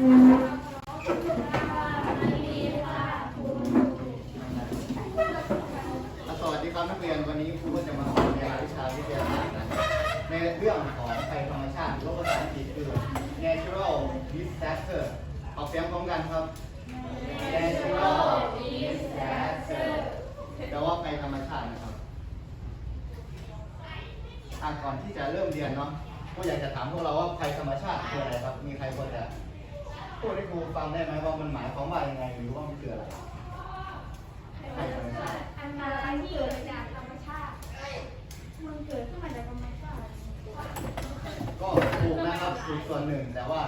สวัสดีครับนักเรียนวันนี้ครูก็จะมาสอนในรายวิชาวิทยาศาสตร์นะในเรื่องของภัยธรรมชาติหรือว่าภาษาอังกฤษคือ natural disaster ออกเสียงพร้อมกันครับ natural disaster แปลว่าภัยธรรมชาตินะครับอะก่อนที่จะเริ่มเรียนเนาะครูอยากจะถามพวกเราว่าภัยธรรมชาติคืออะไรครับ มีใครพอจะพูดให้ครูฟัง ได้ไหมว่ามันหมายความว่ายังไงหรือว่ามันคืออะไรภัยธรรมาติอันนั้ที่เกิดจากธรรมชาติมันเกิดขึ้นมาจากธรรมชาติก็ถูกนะครับถูกส่วนหนึ่งแต่ว่า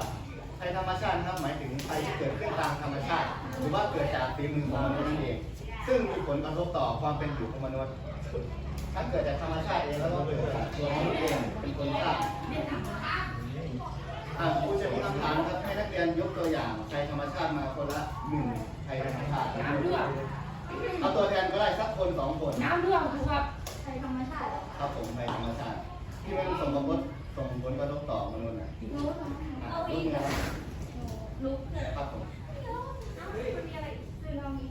ภัยธรรมชาตินะครับหมายถึงภัยที่เกิดขึ้นตามธรรมชาติ หรือว่าเกิดจากฝีมือของมนุษย์นั่นเอง ซึ่งมีผลกระทบต่อความเป็นอยู่ของมนุษย์ถ้าเกิดจากธรรมชาติเองแล้วก็เกิดจากตัวมนุษย์เองเป็นคนสร้าง อ่าครูจะมีคำถามนะครับให้นักเรียนยกตัวอย่างภัยธรรมชาติมาคนละหนึ่งภัยธรรมชาติเอาตัวแทนก็ได้สักคนสองคนน้ำเรื่องถูกครับใช้ธรรมชาติครับผมภัยธรรมชาติ ที่มันส่งผลส่งผลกระทบต่อมนุษย์นะรู้ทำไมอะรู้ไหมครับรู้ครับผมมันมีอะไรซึนามิ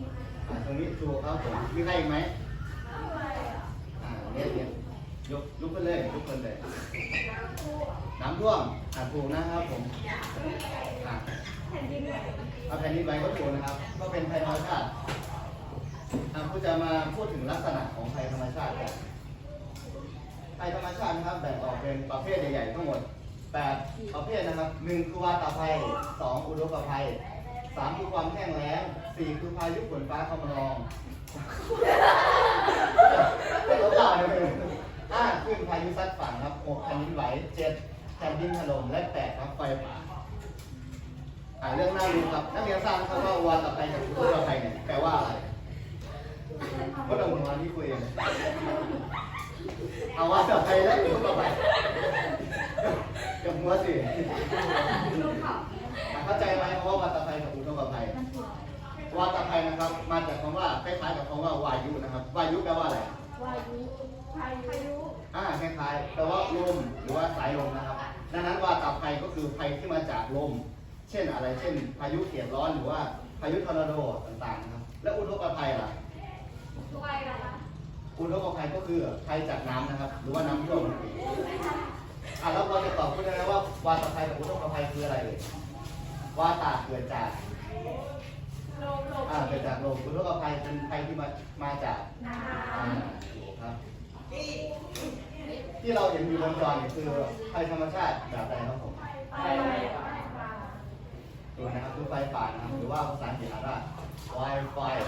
อ่าตรงนี้ถูกครับผมมีใครอีกไหมอะไรอะอ่าเนี่ยเนี่ย ยกลุกขึ้นเลยลุกขึ้นเลยน้ำท่วมอ่าถูกนะครับผมอ่าแผ่นดินไหวเอาแผ่นดินไหวก็ถูกนะครับ ก็เป็นภัยธรรมชาติอ่าผู้จะมาพูดถึงลักษณะของภัยธรรมชาติกันภัยธรรมชาตินะครับแบ่งออกเป็นประเภทใหญ่ๆทั้งหมดแปดประเภทนะครับหนึ่งคือวาตภัยสองอุทกภัยสามคือความแห้งแล้งสี่คือพายุฝนฟ้าขนองเป็นโอกาสเลย ห้าขึ้นพายุซัดฝั่งครับหกแผ่นดินไหวเจ็ดแผ่นดินถล่มและแปดครับไฟป่าอ่าเรื่องน่ารู้ครับนักเรียนทราบครับว่าวาตภัยกับอุทกภัยเนี่ยแปลว่าอะไรก็ต้องมาที่คุยเองเอาวาตภัยและอุทกภัยกับหัวสิรู้ข่าวเข้าใจไหมเพราะว่าวาตภัยกับอุทกภัยมันถูกวาตภัยนะครับ มาจากคำว่าคล้ายๆกับคำว่าวายุนะครับ วายุแปลว่าอะไร วายุพายุ อ่าคล้ายๆแปลว่าลมหรือว่าสายลมนะครับ ดังนั้นวาตภัยก็คือภัยที่มาจากลม เช่นอะไร เช่น พายุเขียดร้อนหรือว่าพายุทอร์นาโดต่างๆนะครับ แล้วอุทกภัยล่ะตัวอะไรล่ะอุทกภัยก็คือภัยจากน้ำนะครับ หรือว่าน้ำท่วมนั่นเองอ่าแล้วเราจะตอบคุณได้ไหมว่าวาตภัยกับอุทกภัยคืออะไรเลยวาตาเกิดจากลมอ่าเกิดจากลมอุทกภัยเป็นภัยที่มามาจากน้อ่าถูกครับ ที่เราเห็นอยู่บนจอเนี่ยคือภัยธรรมชาติแบบใดครับผมำอะไรอะถูกนะครับคือไฟป่านะครับหรือว่าภาษาอังกฤษอ่านว่า wildfire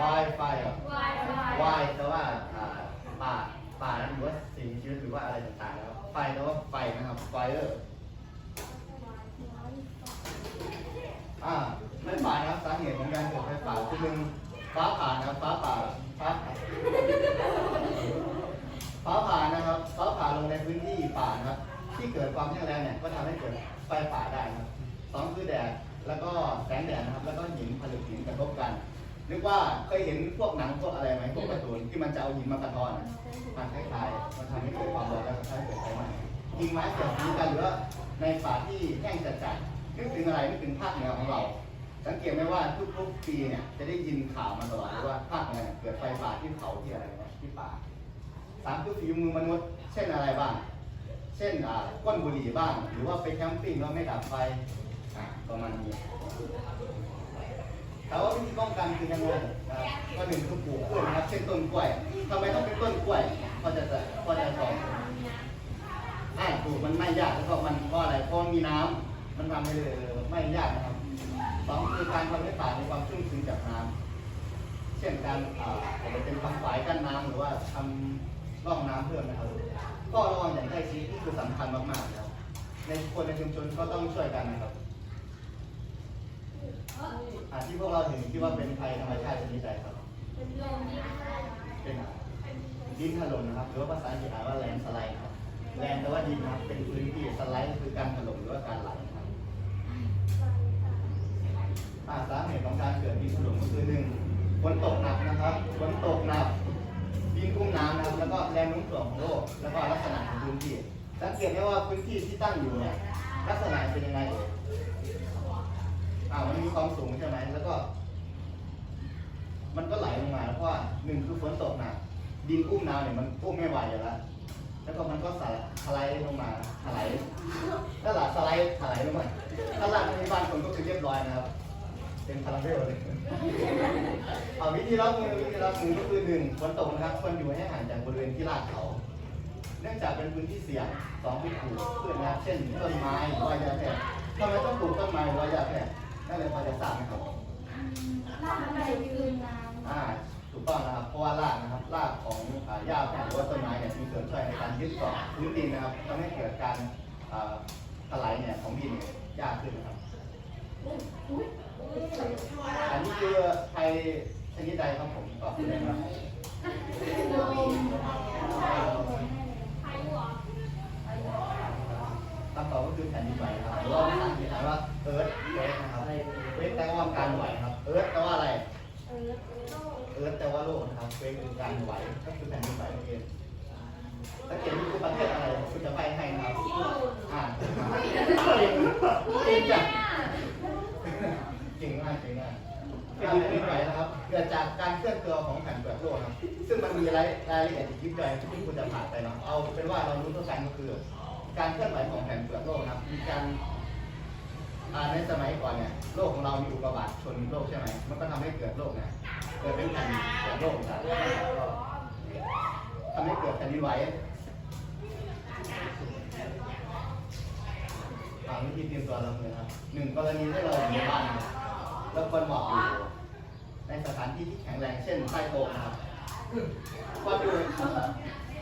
wildfire วายวาย wild แปลว่าอ่าป่าป่าหรือว่าสิ่งมีชีวิตหรือว่าอะไรต่างๆนะครับไฟแปลว่าไฟนะครับ fire อ่าไฟป่านะครับสาเหตุของการเกิดไฟป่าคือหนึ่ง ฟ้าผ่านะครับ ฟ้าผ่าฟ้าผ่าฟ้าผ่านะครับ ฟ้าผ่าลงในพื้นที่ป่านะครับ ที่เกิดความแห้งแล้งเนี่ยก็ทำให้เกิดไฟป่าได้นะครับสองคือแดดแล้วก็แสงแดดนะครับ แล้วก็หินผลึกหินกระทบกันนึกว่าเคยเห็นพวกหนังพวกอะไรไหมพวกการ์ตูนที่มันจะเอาหินมากระทอนอะมันคล้ายๆมันทำให้เกิดความร้อนแล้วก็ทำให้เกิดไฟไหม้กิ่งไม้เกิดหินกันหรือว่าในป่าที่แห้งจัดๆนึกถึงอะไรนึกถึงภาคเหนือของเรา สังเกตไหมว่าทุกๆปีเนี่ยจะได้ยินข่าวมาตลอดเลยว่าภาคเหนือเกิดไฟป่าที่เขาที่อะไรนะที่ป่าสามคือฝีมือมนุษย์ เช่นอะไรบ้าง เช่นอ่าก้นบุหรี่บ้าง หรือว่าไปแคมปิ้งแล้วไม่ดับไฟอ่าประมาณนี้แต่ว่าวิธีป้องกันคือยังไงนะครับก็หนึ่งคือปลูกกล้วยนะครับเช่นต้นกล้วยทำไมต้องเป็นต้นกล้วยพอจะจะพอจะตอบอ่าปลูกมันไม่ยากแล้วก็มันเพราะอะไรเพราะมีน้ำมันทำให้เลยไม่ยากนะครับ สองคือการทำให้ป่ามีความชุ่มชื้นจากน้ำเช่นการอ่าอาจจะเป็นทำฝายกั้นน้ำหรือว่าทำร่องน้ำเพิ่มนะครับก็ระวังอย่างใกล้ชิดนี่คือสำคัญมากๆนะครับในคนในชุมชนก็ต้องช่วยกันนะครับอาที่พวกเราเห็นที่ว่าเป็นภัยธรรมชาติชนิดใดครับเป็นลมที่เป็นดินถล่มนะครับ หรือว่าภาษาอังกฤษอ่านว่าแลนสไลด์ครับแลนแปลว่าดินนะครับ เป็นพื้นที่สไลด์คือการถล่มหรือว่าการไหลนะครับ อ่าสาเหตุของการเกิดดินถล่มก็คือหนึ่งฝนตกหนักนะครับฝนตกหนักดินกุ้มน้ำนะครับ แล้วก็แรงโน้มถ่วงของโลก แล้วก็ลักษณะของพื้นที่สังเกตได้ว่าพื้นที่ที่ตั้งอยู่เนี่ยลักษณะเป็นยังไงเอ่ยอ่ามันมีความสูงใช่ไหมแล้วก็ มันก็ไหลลงมาเพราะว่าหนึ่งคือฝนตกหนักดินอุ้มน้ำเนี่ยมันอุ้มไม่ไหวอยู่แล้วแล้วก็มันก็สไลด์ลายลงมาถลายถ้าหลัสไลด์ถลายลงมาถ้าหลังมีบ้านคนก็คือเรียบร้อยนะครับ เป็นพาราเบลเลยเอาวิธีรับมือวิธีรับมือก็คือหนึ่งฝนตกนะครับควรอยู่ให้ห่างจากบริเวณที่ลาดเขา เนื่องจากเป็นพื้นที่เสี่ยงสองคือปลูกพืชนะครับเช่นต้นไม้หรือว่ายาแพรกทำไมต้องปลูกต้นไม้หรือว่ายาแพรกนั่นเลยพอจะทราบไหมครับลากไปยืนน้ำอ่าถูกต้องนะครับเพราะว่ารากนะครับรากของอ่าหญ้าแพรกหรือว่าต้นไม้เนี่ยมีส่วนช่วยในการยึดเกาะพื้นดินนะครับทำให้เกิดการอ่าถลายเนี่ยของดินยากขึ้นนะครับ อันนี้คือไทยชนิดใดครับผมตอบได้ไหมคำตอบก็คือแผ่นดินไหวครับหรือว่าภาษาอังกฤษอ่านว่าเอิร์ธเวฟนะครับเวฟแปลว่าการไหวครับ เอิร์ธแปลว่าอะไร เอิร์ธแปลว่าโลกนะครับเวฟคือการไหว ก็คือแผ่นดินไหวนั่นเองสังเกตดูคือประเทศอะไรคุณจะไปให้นะครับอ่าเก่งจัง เก่งมากเก่งมากแผ่นดินไหวนะครับเกิดจากการเคลื่อนตัวของแผ่นเปลือกโลกครับ ซึ่งมันมีรายรายละเอียดยิบย่อยที่คุณจะผ่านไปเนาะเอาเป็นว่าเรารู้ทั่วกันก็คือ การเคลื่อนไหวของแผ่นเปลือกโลกนะครับมีการในสมัยก่อนเนี่ยโลกของเรามีอุกกาบาตชนโลกใช่ไหมมันก็ทำให้เกิดโลกเนี่ยเกิดเป็นแผ่นเกิดโลกต่างทำให้เกิดแผ่นดินไหวอ่าวิธีเตรียมตัวเรับมือครับหนึ่งกรณีที่เราอยู่ในบ้านนะครับ แล้วคนหมอบอยู่ในสถานที่ที่แข็งแรงเช่นใต้โต๊ะนะครับก็ดู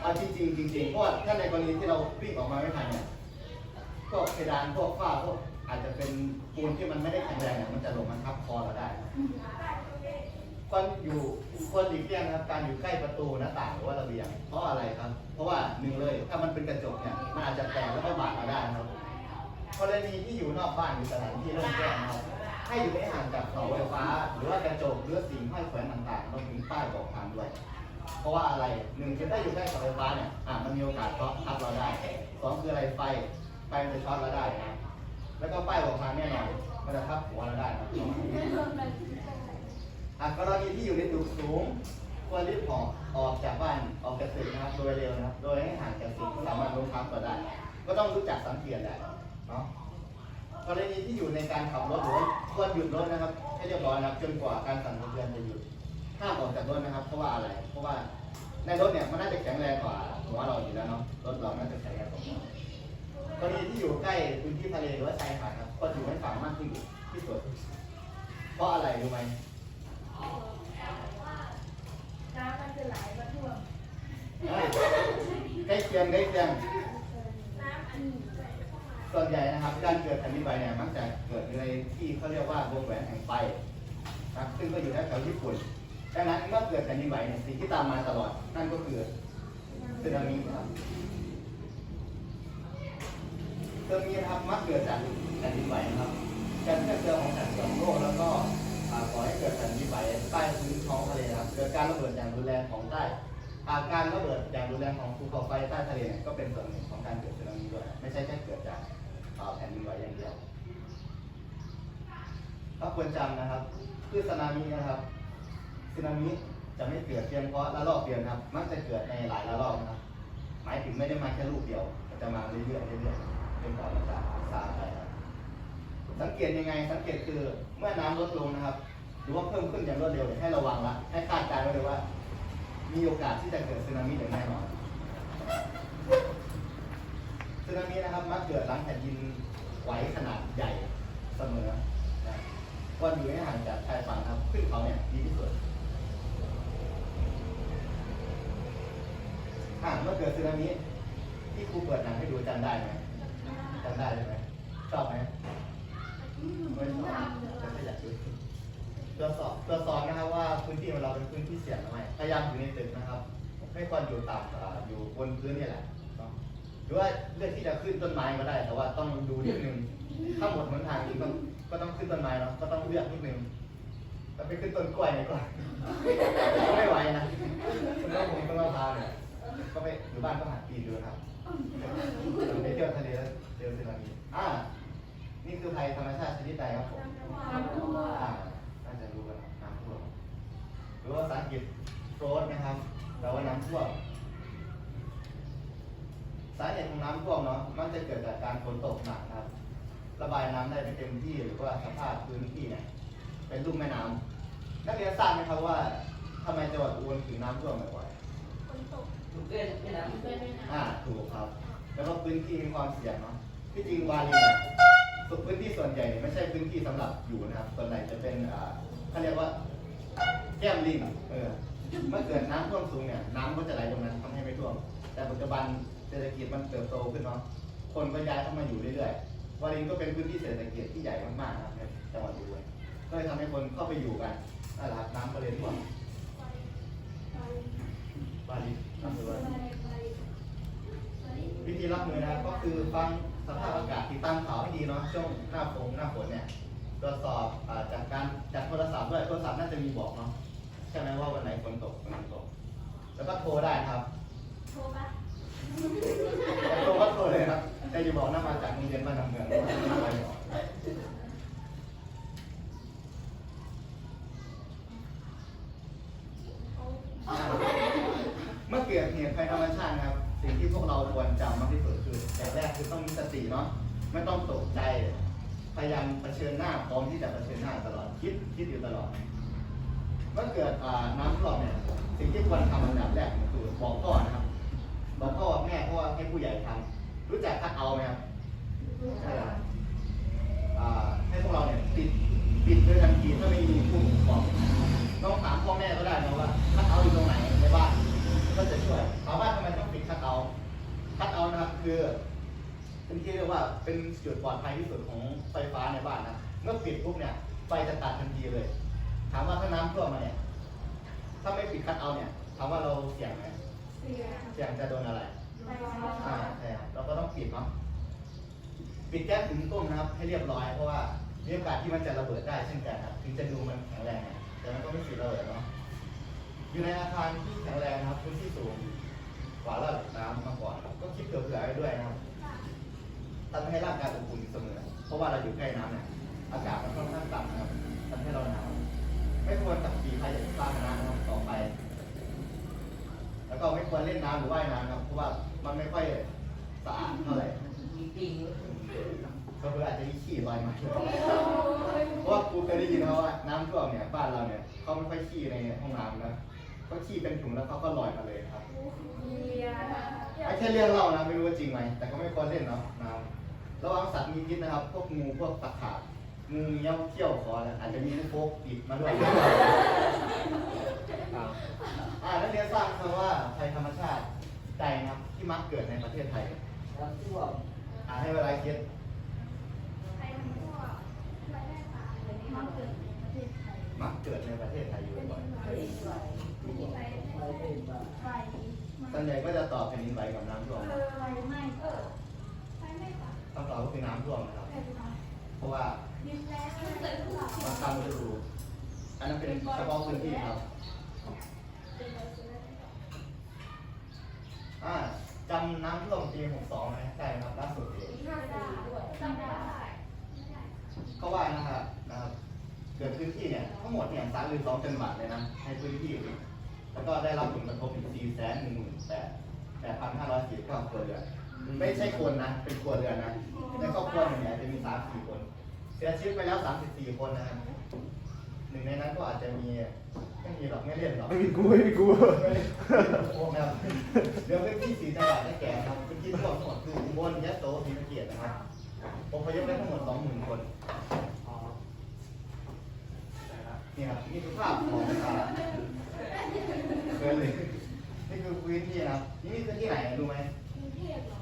เอาจริงๆจริงๆเพราะว่าถ้าในกรณีที่เราวิ่งออกมาไม่ทันเนี่ยพวกเพดานพวกฝ้าพวกอาจจะเป็นปูนที่มันไม่ได้แข็งแรงเนี่ยมันจะหลงมันทับคอเราได้ครับควรอยู่ควรหลีกเลี่ยงนะครับการอยู่ใกล้ประตูหน้าต่างหรือว่าระเบียงเพราะอะไรครับ เพราะว่าหนึ่งเลยถ้ามันเป็นกระจกเนี่ยมันอาจจะแตกแล้วก็บาดเราได้นะครับกรณีที่อยู่นอกบ้านหรือสถานที่โล่ง ให้อยู่ให้ห่างจากเสาไฟฟ้า หรือว่ากระจกหรือสิ่งห้อยแขวนต่างๆรวมถึงป้ายบอกทางด้วย เพราะว่าอะไรหนึ่งคือถ้าอยู่ใกล้เสาไฟฟ้าเนี่ยอะมันมีโอกาสช็อตทับเราได้สองคืออะไรไฟไฟมันจะช็อตเราได้นะแล้วก็ป้ายบอกทางแน่นอนมันจะทับหัวเราได้นะครับสองอันนี้อะกรณีที่อยู่ในตึกสูงควรรีบออกออกจากบ้านออกจากตึกนะครับโดยเร็วนะครับ โดยให้ห่างจากสิ่งที่สามารถล้มทับเราได้ ก็ต้องรู้จักสังเกตแหละเนาะ กรณีที่อยู่ในการขับรถหรือว่าควรหยุดรถนะครับให้เรียบร้อยนะครับจนกว่าการสั่นสะเทือนจะหยุดห้ามออกจากรถนะครับ เพราะว่าอะไร เพราะว่าในรถเนี่ยมันน่าจะแข็งแรงกว่าหัวเราอยู่แล้วเนาะรถเราน่าจะแข็งแรงกว่าหัวกรณีที่อยู่ใกล้พื้นที่ทะเลหรือว่าชายหาดครับควรอยู่ให้ฝั่งมากที่สุดที่สุดเพราะอะไรรู้ไหมน้ำมันจะไหลมาท่วมเอ้ยใกล้เคียงใกล้เคียงน้ำอัน ส่วนใหญ่นะครับการเกิดแผ่นดินไหวเนี่ยมักจะเกิดในที่เขาเรียกว่าวงแหวนแห่งไฟครับซึ่งก็อยู่แถวญี่ปุ่นดังนั้นเมื่อเกิดแผ่นดินไหวเนี่ยสิ่งที่ตามมาตลอดนั่นก็คือสึนามิครับสึนามินะครับมักเกิดจากแผ่นดินไหวนะครับการเคลื่อนตัวของแผ่นเปลือกโลกแล้วก็ก่อให้เกิดแผ่นดินไหวใต้พื้นท้องทะเลครับเกิดการระเบิดอย่างรุนแรงของใต้อาการระเบิดอย่างรุนแรงของภูเขาไฟใต้ทะเลก็เป็นส่วนหนึ่งของการเกิดสึนามิด้วย ไม่ใช่แค่เกิดจาก อ่าแผ่นดินไหวอย่างเดียวก็ควรจำนะครับคือสึนามินะครับสึนามิจะไม่เกิดเพียงเพราะระลอกเดียวนะครับ มักจะเกิดในหลายระลอกนะครับ หมายถึงไม่ได้มาแค่ลูกเดียวมันจะมาเรื่อยๆเรื่อยๆจนกว่ามันจะซาไปสังเกตยังไงสังเกตคือเมื่อน้ำลดลงนะครับ หรือว่าเพิ่มขึ้นอย่างรวดเร็วให้ระวังละให้คาดการณ์ไว้เลยว่า มีโอกาสที่จะเกิดสึนามิอย่างแน่นอน สึนามินะครับมักเกิดหลังแผ่นดินไหวขนาดใหญ่เสมอนะควรอยู่ให้ห่างจากชายฝั่งครับ ขึ้นเขาเนี่ยดีที่สุดอ่าเมื่อเกิดสึนามิที่ครูเปิดหนังให้ดูจำได้ไหมจำได้ใช่ไหมชอบไหมไม่ชอบแต่ก็อยากดูตรวจสอบตรวจสอบนะครับว่าพื้นที่ของเราเป็นพื้นที่เสี่ยงหรือไม่พยายามอยู่ในตึกนะครับ ไม่ควรอยู่ต่ำอยู่บนพื้นนี่แหละ หรือว่าเลือกที่จะขึ้นต้นไม้ก็ได้ แต่ว่าต้องดูนิดนึง ถ้าหมดหนทางจริงต้องก็ต้องขึ้นต้นไม้เนาะก็ต้องเลือกนิดนึงแต่ไปขึ้นต้นกล้วยดีกว่าไม่ไหวนะคุณต้องผมต้องมะพร้าวเนี่ยก็ไปอยู่บ้านก็หาปีนดูนะครับไปเที่ยวทะเลแล้วเจอสึนามิอ่านี่คือคือภัยธรรมชาติชนิดใดครับผมน้ำท่วมอ่าน่าจะรู้กันน้ำท่วมหรือว่าภาษาอังกฤษโฟรดนะครับแปลว่าน้ำท่วม สาเหตุของน้ำท่วมเนาะมันจะเกิดจากการฝนตกหนักนะครับ ระบายน้ำได้ไม่เต็มที่หรือว่าสภาพพื้นที่เนี่ยเป็นลุ่มแม่น้ำนักเรียนทราบไหมครับว่าทำไมจังหวัดอุบลถึงน้ำท่วมบ่อยฝนตกถูกเกินไม่นำเลยไม่ๆน้อ่าถูกครับ แล้วก็พื้นที่มีความเสี่ยงเนาะที่จริงวารีเนี่ยสุพื้นที่ส่วนใหญ่เนี่ยไม่ใช่พื้นที่สำหรับอยู่นะครับ ส่วนใหญ่จะเป็นอ่าเขาเรียกว่า แก้มลิงเออเมื่อเกิดน้ำท่วมสูงเนี่ยน้ำก็จะไหลตรงนั้นทำให้ไม่ท่วม แต่ปัจจุบันเศรษฐกิจมันเติบโตขึ้นเนาะคนก็ย้ายเข้ามาอยู่เรื่อยๆวารินก็เป็นพื้นที่เศรษฐกิจที่ใหญ่มากๆนะครับในจังหวัดอุบลก็เลยทำให้คนเข้าไปอยู่กันนั่นแหละครับน้ำก็เลยท่วมวารินนั่นคือว่าวิธีรับมือนะครับก็คือฟังสภาพอากาศติดตามข่าวให้ดีเนาะช่วงหน้าฝนหน้าฝนเนี่ยตรวจสอบอ่าจากการจากโทรศัพท์ด้วยโทรศัพท์น่าจะมีบอกเนาะใช่ไหมว่าวันไหนฝนตกวันไหนตก แล้วก็โทรได้นะครับำโทรปะแต่โทรก็โทรเลยครับ แต่อย่าบอกนะมาจากโรงเรียนบ้านน้ำเมืองว่าไม่เมื่อเกิดเหตุภัยธรรมชาตินะครับ สิ่งที่พวกเราควรจำมากที่สุดคืออย่างแรกคือต้องมีสติเนาะไม่ต้องตกใจ พยายามเผชิญหน้าพร้อมที่จะเผชิญหน้าตลอดคิดคิดอยู่ตลอดเมื่อเกิดน้ำท่วมเนี่ยสิ่งที่ควรทำอันดับแรกคือบอกพ่อน บบอกพ่อบอกแม่เพราะว่าให้ผู้ใหญ่ทำรู้จักคัดเอาไหมครับใช่ครับอ่าให้พวกเราเนี่ยปิดปิดด้วยทันทีถ้าไม่มีผู้ปกครองต้องถามพ่อแม่ก็ได้นะว่าคัดเอาอยู่ตรงไหนในบ้านก็จะช่วยถามว่าทำไมต้องปิดคัดเอาคัดเอานะครับคือเป็นที่เรียกว่าเป็นจุดปลอดภัยที่สุดของไฟฟ้าในบ้านนะเมื่อปิดปุ๊บเนี่ยไฟจะตัดทันทีเลย ถามว่าถ้าน้ำท่วมมาเนี่ยถ้าไม่ปิดคัดเอาเนี่ยถามว่าเราเสี่ยงไหม เสียเสี่ยงจะโดนอะไรไปฟ้าอ่าใช่ครับเราก็ต้องปิดเนาะปิดแก๊สถุงต้มนะครับ ให้เรียบร้อยเพราะว่ามีโอกาสที่มันจะระเบิดได้เช่นกันครับถึงจะดูมันแข็งแรงนะแต่มันก็ไม่สิระเบิดเนาะอยู่ในอาคารที่แข็งแรงนะครับพื้นที่สูงกว่าระดับน้ำมาก่อนก็คิดเผื่อๆไว้ด้วยนะครับทำให้ร่างกายอบอุ่นเสมอ เพราะว่าเราอยู่ใกล้น้ำเนี่ยอากาศมันค่อนข้างต่ำนะครับทำให้เราหนาวไม่ควรขับขี่พายานพาหนะนะครับต่อไป แล้วก็ไม่ควรเล่นน้ำหรือว่ายน้ำครับ เพราะว่ามันไม่ค่อยสะอาดเท่าไหร่มีปิงก็คืออาจจะมีขี้ลอยมาเพราะว่ากูเคยได้ยินมาว่าน้ำท่วมเนี่ยบ้านเราเนี่ยเขาไม่ค่อยขี้ในห้องน้ำนะเขาขี้เป็นถุงแล้วเขาก็ลอยมาเลยครับเยียไม่ใช่เรื่องเล่านะไม่รู้ว่าจริงไหมแต่ก็ไม่ควรเล่นเนาะน้ำระวังสัตว์มีพิษนะครับ พวกงูพวกตะขาบ งูเงี้ยวเขี้ยวคอนะอาจจะมีลูกโป่งติดมาด้วยอ่านักเรียนทราบคำว่าภัยธรรมชาติใดนะครับที่มักเกิดในประเทศไทยน้ำท่วมอ่าให้เวลาคิดใครทำทั่วไม่ได้ปาเลยนี่มันเกิดในประเทศไทยมักเกิดในประเทศไทยอยู่บ่อยไม่ได้ไหวไม่ได้ไหวไม่ได้ไหวไฟๆส่วนใหญ่ก็จะตอบแผ่นดินไหวกับน้ำท่วมเออไฟไหม้เออไฟไหม้ปะคำตอบก็คือน้ำท่วมนะครับเป็นไฟเพราะว่า ดินแรงเกิดขึ้นหรอมันทำฤดูอันนั้นเป็นเฉพาะพื้นที่ครับเป็นไฟเสืออ่าจำน้ำท่วมปี62ไหมได้ครับล่าสุดเองจำได้จำได้ไม่ได้เขาว่านะครับนะครับ เกิดพื้นที่เนี่ยทั้งหมดเนี่ยสามหรือสองจังหวัดเลยนะในพื้นที่ แล้วก็ได้รับผลกระทบอีก4แสนหนึ่งหมื่นแปดแปดพันห้าร้อยสี่ครอบครัวเรือนไม่ใช่คนนะ เป็นครัวเรือนนะในครอบครัวหนึ่งเนี่ยจะมีสามสี่คน เสียชีวิตไปแล้วสามสิบสี่คนนะครับหนึ่งในนั้นก็อาจจะมีไม่มีหรอกไม่เล่นหรอกไม่มีกูไม่มีกูไม่เล่นโอ้แมวเรื่องพื้นที่สีจังหวัดได้แก่ครับพื้นที่ท่วมทั้งหมดคืออุบลยะโสศรีสะเกษนะครับอพยพได้ทั้งหมดสองหมื่นคนนี่ครับนี่คือภาพของอ่าเกินเลยนี่คือพื้นที่นะครับนี่คือที่ไหนรู้ไหม กรุงเทพเหรอ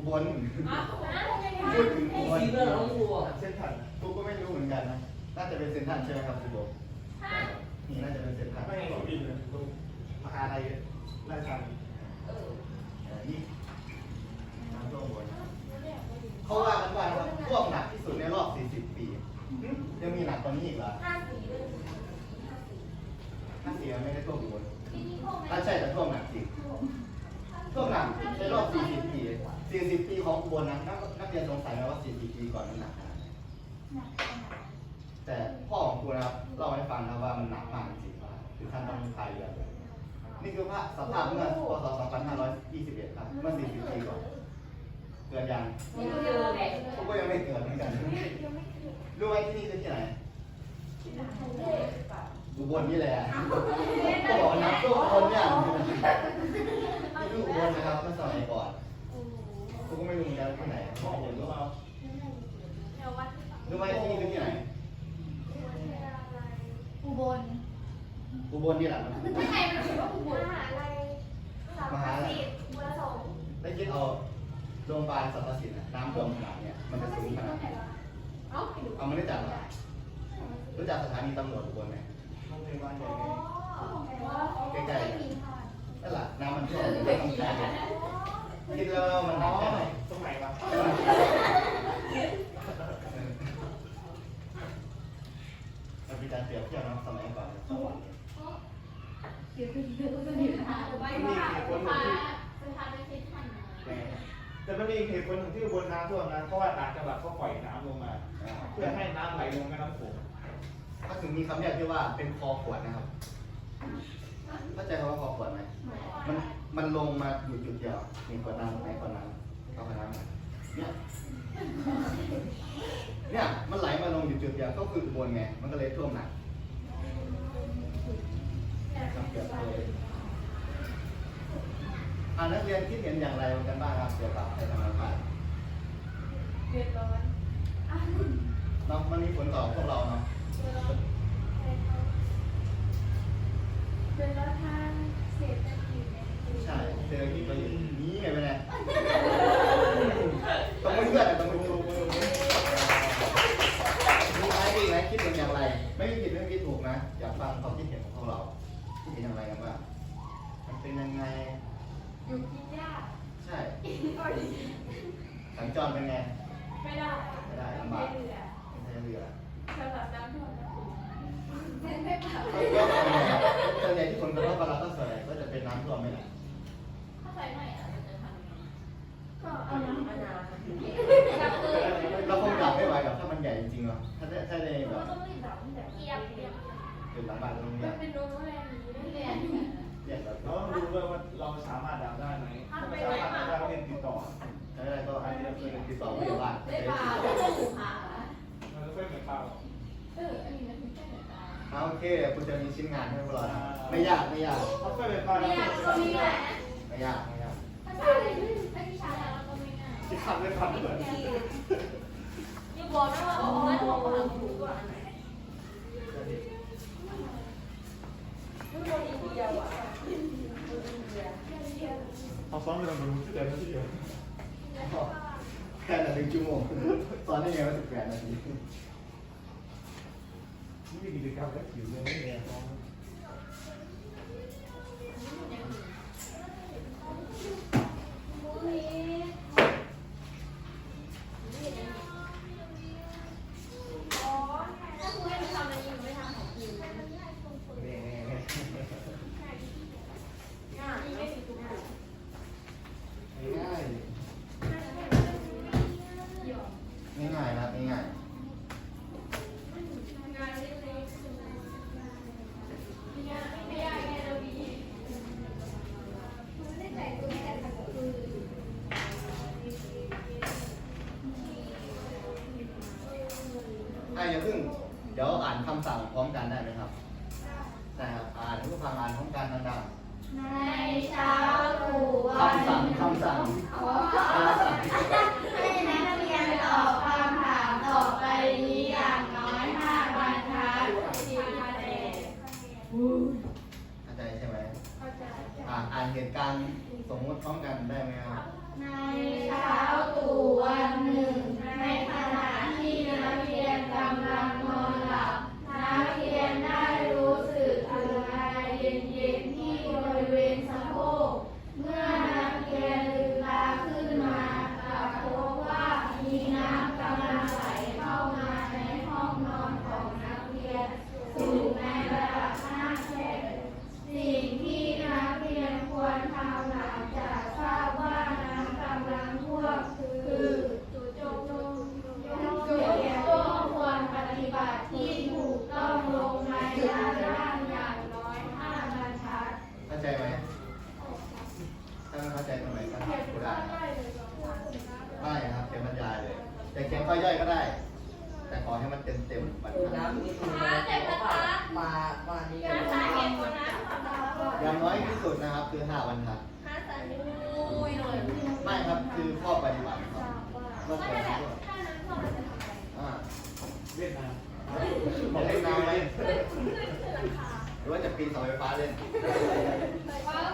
อุบลอ้าวนะทำไมพูดถึงอุมีบลซีเบอร์น้องวัวเส้นผ่านกูก็ไม่รู้เหมือนกันนะ น่าจะเป็นเซนทรันใช่ไหมครับคุณโบนี่น่าจะเป็นเซนทรันไม่ให้บินเลยตรงมหาลัยราชการเออเอ่อนี่น้ำท่วมอุบลเขาว่ากันว่านะครับท่วมหนักที่สุดในรอบ 40 ปีหึยังมีหนักกว่านี้อีกเหรอห้าสีเลยถ้าเสียไม่ได้ท่วมอุบลที่นี่พวกถ้าใช่แต่ท่วมหนักจริงท่วมหนักในรอบ 40 ปี 40 ปีของอุบลนะนักนักเรียนสงสัยไหมว่า 40 ปีก่อนมันหนักขนาดไหนหนักขนาดแต่พ่อของครูนะครับเล่าให้ฟังนะว่ามันหนักมากจริงๆคือท่านต้องพายเรือเลยนี่คือภาพสภาพเมื่อพศ2521ครับเมื่อ 40 ปีก่อนเกิดยังนี่คือแหละผมก็ยังไม่เกิดเหมือนกันยังไม่ถึงรู้ไหมที่นี่คือที่ไหนที่ไหนอุบลนี่แหละก็บอกนะทุกคนเนี่ยที่อุบลนะครับเมื่อสมัยก่อน ที่ไหนพ่อผมรู้เปล่าเดี๋ยววัดรู้ไหมที่นี่คือที่ไหนอุบลอุบลนี่แหละไม่ใช่มันเขียนว่าอุบลมหาลัยสามสิบบุรสงฆ์ได้คิดเอาโรงพยาบาลสรรพสิทธิ์น่ะน้ำท่วมขนาดเนี้ยมันจะสูงขนาดไหนเอ้าเอาไม่รู้จักเหรอรู้จักสถานีตำรวจอุบลไหมโรงพยาบาลใหญ่อ๋อใกล้ๆไม่มีค่ะนั่นแหละน้ำมันท่วมมันต้องใช้ เลยคิดแล้วว่ามันหอ๋นัอกแค่ไหนตรงไหนวะมันเป็นการเปรียบเทียบนะสมัยก่อนกับสมัยนี้เดี๋ยวคือเดี๋ยวก็จะมีปัญหาไม่ว่าสถานสถานไม่คิดทันนะแต่มันมีเหตุผลหนึ่งที่อุบนน้ำท่วมนะเพราะว่าต่างจังหวัดเขาปล่อยน้ำลงมา เพื่อให้น้ำไหลลงแม่น้ำโขงถ้าถึงมีคำเรียกที่ว่าเป็นคอขวดนะครับ เข้าใจคำว่าคอขวดไหมมันมันลงมาอยู่จุดเดียวมีขวดน้ำไหนขวดน้ำเอาขวดน้ำมาเนี่ยเนี่ยมันไหลมาลงอยู่จุดเดียวก็คืออุบลไงมันก็เลยท่วมหนักครับเปรียบเทียบอ่านักเรียนคิดเห็นอย่างไรกันบ้างครับเกี่ยวกับไทยธรรมศาสตร์เดือดร้อนเนาะมันมีผลต่อพวกเราเนาะ เดือดร้อนทางเศรษฐกิจเนี่ยใช่เศรษฐกิจเราอยู่นี้ไงไปเนี่ยต้องไม่เพื่อนต้องไม่ดูมีไหมมีไหมคิดเป็นอย่างไร ไม่มีผิดไม่มีถูกนะ อยากฟังความคิดเห็นของพวกเราคิดเห็นอย่างไรกันบ้างมันเป็นยังไง อยู่กินยากใช่ สัญจรเป็นไง ไม่ได้ ไม่ได้ต้องลำบาใช้ก เป็นหลังบ้านตรงนี้มันเป็นโรงแรมอยู่ไม่เรีเรียยนนแยกแบบเราต้องดูด้วยว่าเราสามารถดับได้ไหมถ้าไม่สามารถดับได้เรียนติดต่อถ้าได้ก็ให้ติดต่อพยาบาลได้เปล่าได้จะถูกหามันจะค่อยเหมือนเปล่าเอออันนี้มันไม่ใช่แบบนั้นเอาโอเคคุณจะมีชิ้นงานให้พวกเราทำไม่ยากไม่ยากเขาค่อยเป็นเปล่าไม่ยากก็ไม่ง่ายไม่ยากไม่ยากถ้าใช่ถ้าที่ใช้แล้วก็ไม่ง่ายที่ขับเลยขับเลยอย่าบอกนะว่าเอาไว้ตัวของถูกกว่าอันไหนทุกคนอีก เดียวอะเอาซ้อมไปลองดูที่เดิมที่เดียวแค่หนึ่งชั่วโมงตอนนี้ไงว่าสิบแปดนาทีนี่มีกิจกรรมและผิวเลยไม่มีซ้อม อ่านผู้ฟังอ่านพร้อมกันดังในเช้าตรู่ๆวันคำสั่งคำสั่งขอคำสั่งให้นักเรียนตอบคำถามต่อไปนี้อย่างน้อยห้าบรรทัดสี่คะแนนเข้าใจใช่ไหมเข้าใจอ่านอ่านเหตุการณ์สมมติพร้อมกันได้ไหมครับ ในเช้าตรู่ ปีนเสาไฟฟ้าเล่น ว่า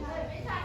ไม่ใช่